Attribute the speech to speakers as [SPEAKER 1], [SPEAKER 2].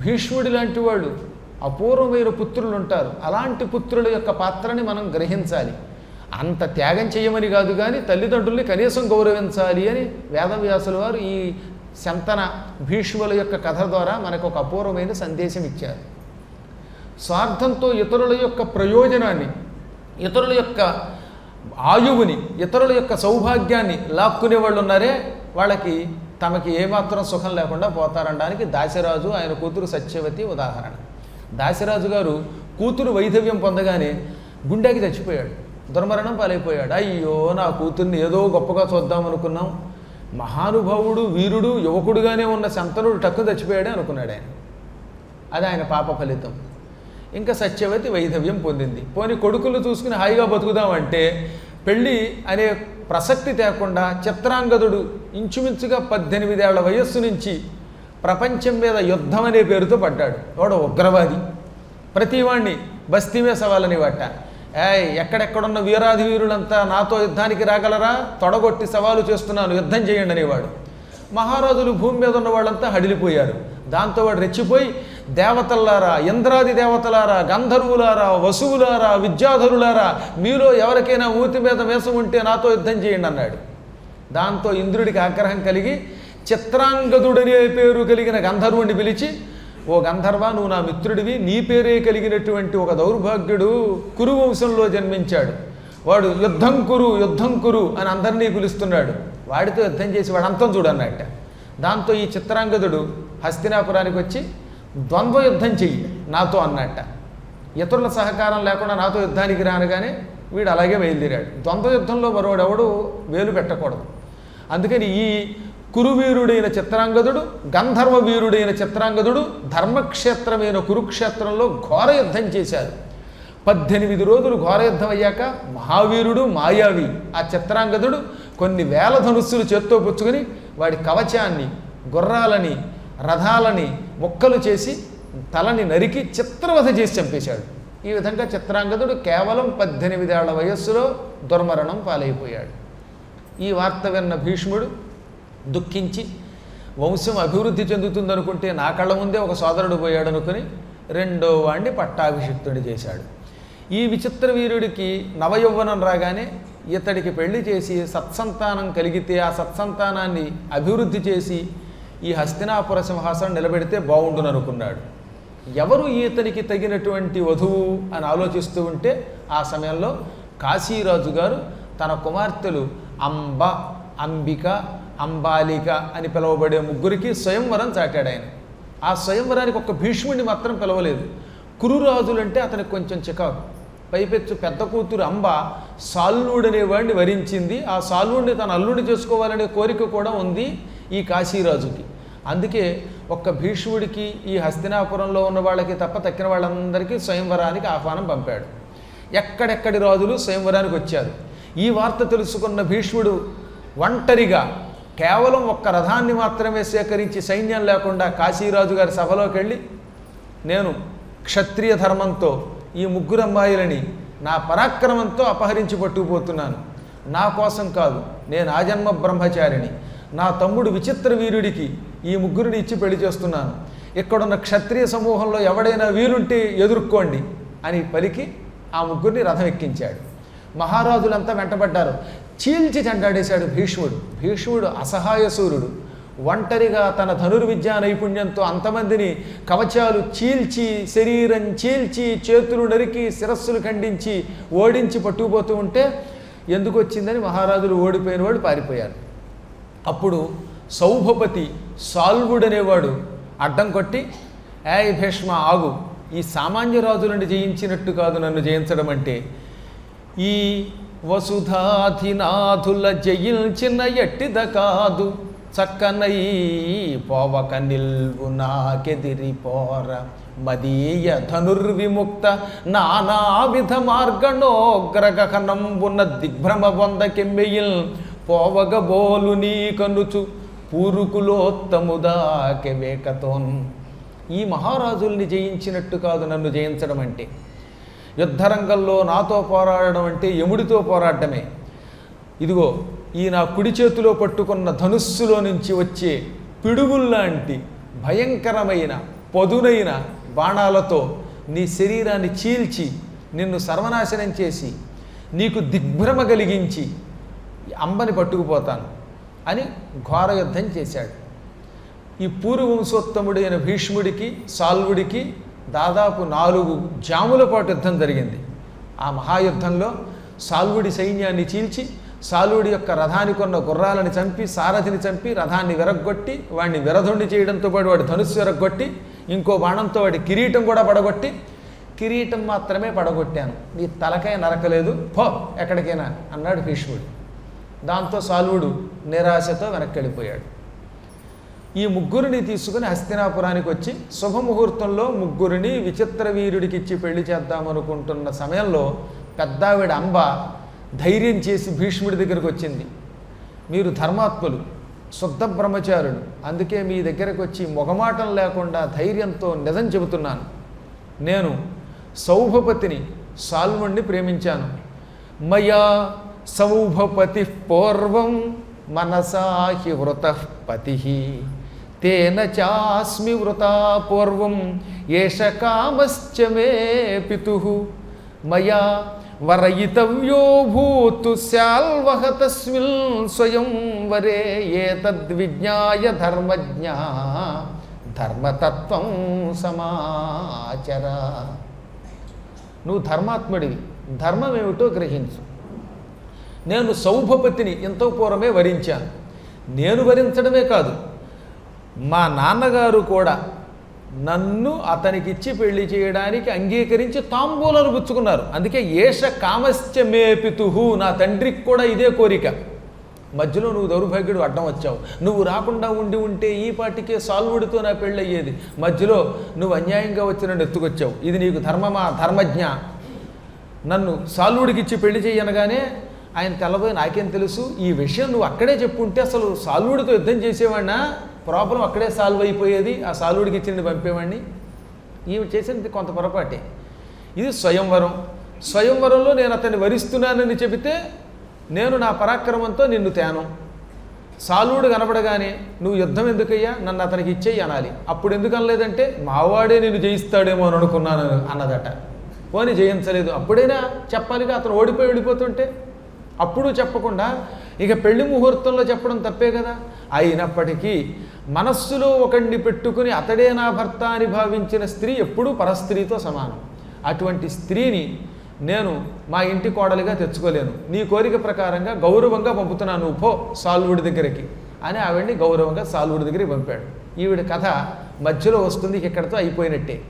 [SPEAKER 1] భీష్ముడి లాంటి వాళ్ళు అపూర్వమైన పుత్రులు ఉంటారు. అలాంటి పుత్రుల యొక్క పాత్రని మనం గ్రహించాలి. అంత త్యాగం చేయమని కాదు కానీ తల్లిదండ్రుల్ని కనీసం గౌరవించాలి అని వేదవ్యాసుల వారు ఈ శంతన భీష్ముల యొక్క కథ ద్వారా మనకు ఒక అపూర్వమైన సందేశం ఇచ్చారు. స్వార్థంతో ఇతరుల యొక్క ప్రయోజనాన్ని ఇతరుల యొక్క ఆయువుని ఇతరుల యొక్క సౌభాగ్యాన్ని లాక్కునే వాళ్ళు ఉన్నారే వాళ్ళకి తమకి ఏమాత్రం సుఖం లేకుండా పోతారనడానికి దాశరాజు ఆయన కూతురు సత్యవతి ఉదాహరణ. దాశరాజు గారు కూతురు వైధవ్యం పొందగానే గుండెకి చచ్చిపోయాడు. దుర్మరణం పాలైపోయాడు. అయ్యో నా కూతుర్ని ఏదో గొప్పగా చూద్దాం అనుకున్నాం మహానుభావుడు వీరుడు యువకుడుగానే ఉన్న శంతనుడు టక్కు చచ్చిపోయాడే అనుకున్నాడు ఆయన. అది ఆయన పాప ఫలితం. ఇంకా సత్యవతి వైధవ్యం పొందింది. పోని కొడుకులు చూసుకుని హాయిగా బతుకుదామంటే పెళ్ళి అనే ప్రసక్తి తేకుండా చిత్రాంగదుడు ఇంచుమించుగా పద్దెనిమిదేళ్ళ వయస్సు నుంచి ప్రపంచం మీద యుద్ధం అనే పేరుతో పడ్డాడు. వాడు ఉగ్రవాది. ప్రతివాణ్ణి బస్తీమే సవాలని వాట. ఏయ్ ఎక్కడెక్కడున్న వీరాధి వీరులంతా నాతో యుద్ధానికి రాగలరా? తొడగొట్టి సవాలు చేస్తున్నాను యుద్ధం చేయండి అనేవాడు. మహారాజులు భూమి మీద ఉన్న వాళ్ళంతా హడిలిపోయారు. దాంతో వాడు రెచ్చిపోయి దేవతల్లారా ఇంద్రాది దేవతలారా గంధర్వులారా వసువులారా విద్యాధరులారా మీలో ఎవరికైనా ఊతి మీద వేసం ఉంటే నాతో యుద్ధం చేయండి అన్నాడు. దాంతో ఇంద్రుడికి ఆగ్రహం కలిగి చిత్రాంగదుడనే పేరు కలిగిన గంధర్వుడిని పిలిచి ఓ గంధర్వ నువ్వు నా మిత్రుడివి నీ పేరే కలిగినటువంటి ఒక దౌర్భాగ్యుడు కురు వంశంలో జన్మించాడు. వాడు యుద్ధం కురు యుద్ధం కురు అని అందరినీ పిలుస్తున్నాడు. వాడితో యుద్ధం చేసి వాడు అంతం చూడన్నట్ట. దాంతో ఈ చిత్రాంగదుడు హస్తినాపురానికి వచ్చి ద్వంద్వ యుద్ధం చెయ్యి నాతో అన్నట్ట. ఇతరుల సహకారం లేకుండా నాతో యుద్ధానికి రానగానే వీడు అలాగే బయలుదేరాడు. ద్వంద్వ యుద్ధంలో మరోడెవడు వేలు పెట్టకూడదు. అందుకని ఈ కురువీరుడైన చిత్రాంగదుడు గంధర్వ వీరుడైన చిత్రాంగదుడు ధర్మక్షేత్రమైన కురుక్షేత్రంలో ఘోర యుద్ధం చేశారు. పద్దెనిమిది రోజులు ఘోర యుద్ధం అయ్యాక మహావీరుడు మాయావి ఆ చిత్రాంగదుడు కొన్ని వేల ధనుస్సులు చేత్తో పుచ్చుకొని వాడి కవచాన్ని గుర్రాలని రథాలని ముక్కలు చేసి తలని నరికి చిత్రవధ చేసి చంపేశాడు. ఈ విధంగా చిత్రాంగదుడు కేవలం పద్దెనిమిదేళ్ళ వయస్సులో దుర్మరణం పాలైపోయాడు. ఈ వార్త విన్న భీష్ముడు దుఃఖించి వంశం అభివృద్ధి చెందుతుందనుకుంటే నా కళ్ళ ముందే ఒక సోదరుడు పోయాడు అనుకుని రెండో వాణ్ణి పట్టాభిషిక్తుడి చేశాడు. ఈ విచిత్ర వీరుడికి నవయౌవనం రాగానే ఇతడికి పెళ్ళి చేసి సత్సంతానం కలిగితే ఆ సత్సంతానాన్ని అభివృద్ధి చేసి ఈ హస్తినాపుర సింహాసనం నిలబెడితే బాగుండును అనుకున్నాడు. ఎవరు ఈతనికి తగినటువంటి వధువు అని ఆలోచిస్తూ ఉంటే ఆ సమయంలో కాశీరాజు గారు తన కుమార్తెలు అంబ అంబిక అంబాలిక అని పిలువబడే ముగ్గురికి స్వయంవరం చాటాడు ఆయన. ఆ స్వయంవరానికి ఒక భీష్ముడిని మాత్రం పిలవలేదు. కురురాజులంటే అతనికి కొంచెం చికాకు. పైపెచ్చు పెద్ద కూతురు అంబ సాల్లుడనే వాడిని వరించింది. ఆ సాల్లుడిని తన అల్లుడి చేసుకోవాలనే కోరిక కూడా ఉంది. ఈ కాశీరాజుకి. అందుకే ఒక్క భీష్ముడికి ఈ హస్తినాపురంలో ఉన్న వాళ్ళకి తప్ప తక్కిన వాళ్ళందరికీ స్వయంవరానికి ఆహ్వానం పంపాడు. ఎక్కడెక్కడి రాజులు స్వయంవరానికి వచ్చారు? ఈ వార్త తెలుసుకున్న భీష్ముడు ఒంటరిగా కేవలం ఒక్క రథాన్ని మాత్రమే సేకరించి సైన్యం లేకుండా కాశీరాజు గారి సభలోకి వెళ్ళి నేను క్షత్రియ ధర్మంతో ఈ ముగ్గురు అమ్మాయిలని నా పరాక్రమంతో అపహరించి పట్టుకుపోతున్నాను. నా కోసం కాదు నేను ఆజన్మ బ్రహ్మచారిని. నా తమ్ముడు విచిత్ర వీరుడికి ఈ ముగ్గురిని ఇచ్చి పెళ్ళి చేస్తున్నాను. ఇక్కడున్న క్షత్రియ సమూహంలో ఎవడైనా వీరుంటే ఎదుర్కోండి అని పలికి ఆ ముగ్గురిని రథం ఎక్కించాడు మహారాజులంతా వెంటబడ్డారు. చీల్చి చెండాడేశాడు భీష్ముడు. భీష్ముడు అసహాయ సూర్యుడు. ఒంటరిగా తన ధనుర్విద్యా నైపుణ్యంతో అంతమందిని కవచాలు చీల్చి శరీరం చీల్చి చేతులు నరికి శిరస్సులు ఖండించి ఓడించి పట్టుకుపోతూ ఉంటే ఎందుకు వచ్చిందని మహారాజులు ఓడిపోయిన వాడు పారిపోయారు. అప్పుడు సౌభపతి సాల్వుడనేవాడు అడ్డం కొట్టి ఏ భీష్మ ఆగు. ఈ సామాన్య రాజులను జయించినట్టు కాదు నన్ను జయించడం అంటే. ఈ వసుధాధినాథుల జయించిన ఎట్టిద కాదు. చక్కనై పోవక నిల్వు నాకెదిరి పోర. మదీయ ధనుర్విముక్త నానావిధ మార్గణోగ్రగహనంబున దిగ్భ్రమ బొందకెమ్మెయిల్ పోవగబోలు నీ కనుచు పూరుకులోత్తముదాకె వేకతోన్ ఈ మహారాజుల్ని జయించినట్టు కాదు నన్ను జయించడం అంటే. యుద్ధరంగంలో నాతో పోరాడడం అంటే యముడితో పోరాడమే ఇదిగో ఈ నా కుడి చేతిలో పట్టుకున్న ధనుస్సులో నుంచి వచ్చే పిడుగుల్లాంటి భయంకరమైన పదునైన బాణాలతో నీ శరీరాన్ని చీల్చి నిన్ను సర్వనాశనం చేసి నీకు దిగ్భ్రమ కలిగించి అంబని పట్టుకుపోతాను అని ఘోర యుద్ధం చేశాడు. ఈ పూర్వవంశోత్తముడైన భీష్ముడికి సాల్వుడికి దాదాపు నాలుగు జాముల పాటు యుద్ధం జరిగింది. ఆ మహాయుద్ధంలో సాల్వుడి సైన్యాన్ని చీల్చి సాల్వుడి యొక్క రథానికి ఉన్న గుర్రాలని చంపి సారథిని చంపి రథాన్ని విరగ్గొట్టి వాడిని విరధుండి చేయడంతో పాటు వాడి ధనుస్సు విరగ్గొట్టి ఇంకో బాణంతో వాడి కిరీటం కూడా పడగొట్టి కిరీటం మాత్రమే పడగొట్టాను. నీ తలకాయ నరకలేదు పో ఎక్కడికైనా అన్నాడు భీష్ముడు. దాంతో సాల్వుడు నిరాశతో వెనక్కి వెళ్ళిపోయాడు ఈ ముగ్గురిని తీసుకుని హస్తినాపురానికి వచ్చి శుభముహూర్తంలో ముగ్గురిని విచిత్ర వీరుడికి ఇచ్చి పెళ్ళి చేద్దామనుకుంటున్న సమయంలో పెద్దావిడ అంబ ధైర్యం చేసి భీష్ముడి దగ్గరకు వచ్చింది. మీరు ధర్మాత్ములు శుద్ధ బ్రహ్మచారుడు అందుకే మీ దగ్గరకు వచ్చి మొగమాటం లేకుండా ధైర్యంతో నిజం చెబుతున్నాను. నేను సౌభపతిని సాల్వుణ్ణి ప్రేమించాను. మయా సౌభపతి పూర్వం మనసాహి వృతపతి తేన చాస్మి వృతా పూర్వం ఏష కామశ్చ మే పితు. మయా వరయితవ్యో భూతు శాల్వహ తస్మిన్ స్వయం వరే ఏతద్విజ్ఞాయ ధర్మజ్ఞ. ధర్మతత్వం సమాచర. నువ్వు ధర్మాత్ముడివి. ధర్మం ఏమిటో గ్రహించు. నేను సౌభపతిని ఎంతో పూర్వమే వరించాను. నేను వరించడమే కాదు మా నాన్నగారు కూడా నన్ను అతనికిచ్చి పెళ్ళి చేయడానికి అంగీకరించి తాంబూలను పుచ్చుకున్నారు. అందుకే ఏష కామస్యమేపితుహు నా తండ్రికి కూడా ఇదే కోరిక. మధ్యలో నువ్వు దౌర్భాగ్యుడు అడ్డం వచ్చావు. నువ్వు రాకుండా ఉండి ఉంటే ఈ పాటికే సాల్వుడితో నా పెళ్ళి అయ్యేది మధ్యలో నువ్వు అన్యాయంగా వచ్చి నన్ను ఎత్తుకొచ్చావు ఇది నీకు ధర్మమా ధర్మజ్ఞ? నన్ను సాల్వుడికి ఇచ్చి పెళ్ళి చేయనగానే ఆయన తెల్లబోయి నాకేం తెలుసు? ఈ విషయం నువ్వు అక్కడే చెప్పుంటే అసలు సాల్వుడితో యుద్ధం చేసేవాడినా? ప్రాబ్లం అక్కడే సాల్వ్ అయిపోయేది ఆ సాల్వుడికి ఇచ్చింది పంపేవాడిని? ఈమె చేసింది కొంత పొరపాటే. ఇది స్వయంవరం. స్వయంవరంలో నేను అతన్ని వరిస్తున్నానని చెబితే నేను నా పరాక్రమంతో నిన్ను తేను. సాలువుడు కనపడగానే నువ్వు యుద్ధం ఎందుకయ్యా? నన్ను అతనికి ఇచ్చేయి అనాలి. అప్పుడు ఎందుకు అనలేదంటే మావాడే నేను జయిస్తాడేమో అని అనుకున్నాను అన్నదట. పోనీ జయించలేదు. అప్పుడైనా చెప్పాలిగా అతను ఓడిపోయి వెళ్ళిపోతుంటే? అప్పుడు చెప్పకుండా ఇక పెళ్ళి ముహూర్తంలో చెప్పడం తప్పే కదా? అయినప్పటికీ మనస్సులో ఒకండి పెట్టుకుని అతడే నా భర్త అని భావించిన స్త్రీ ఎప్పుడూ పరస్త్రీతో సమానం. అటువంటి స్త్రీని నేను మా ఇంటి కోడలిగా తెచ్చుకోలేను. నీ కోరిక ప్రకారంగా గౌరవంగా పంపుతున్నాను. పో సాల్వుడి దగ్గరికి అని ఆవిడ్ని గౌరవంగా సాల్వుడి దగ్గరికి పంపాడు. ఈవిడ కథ మధ్యలో వస్తుంది ఇక్కడితో అయిపోయినట్టే.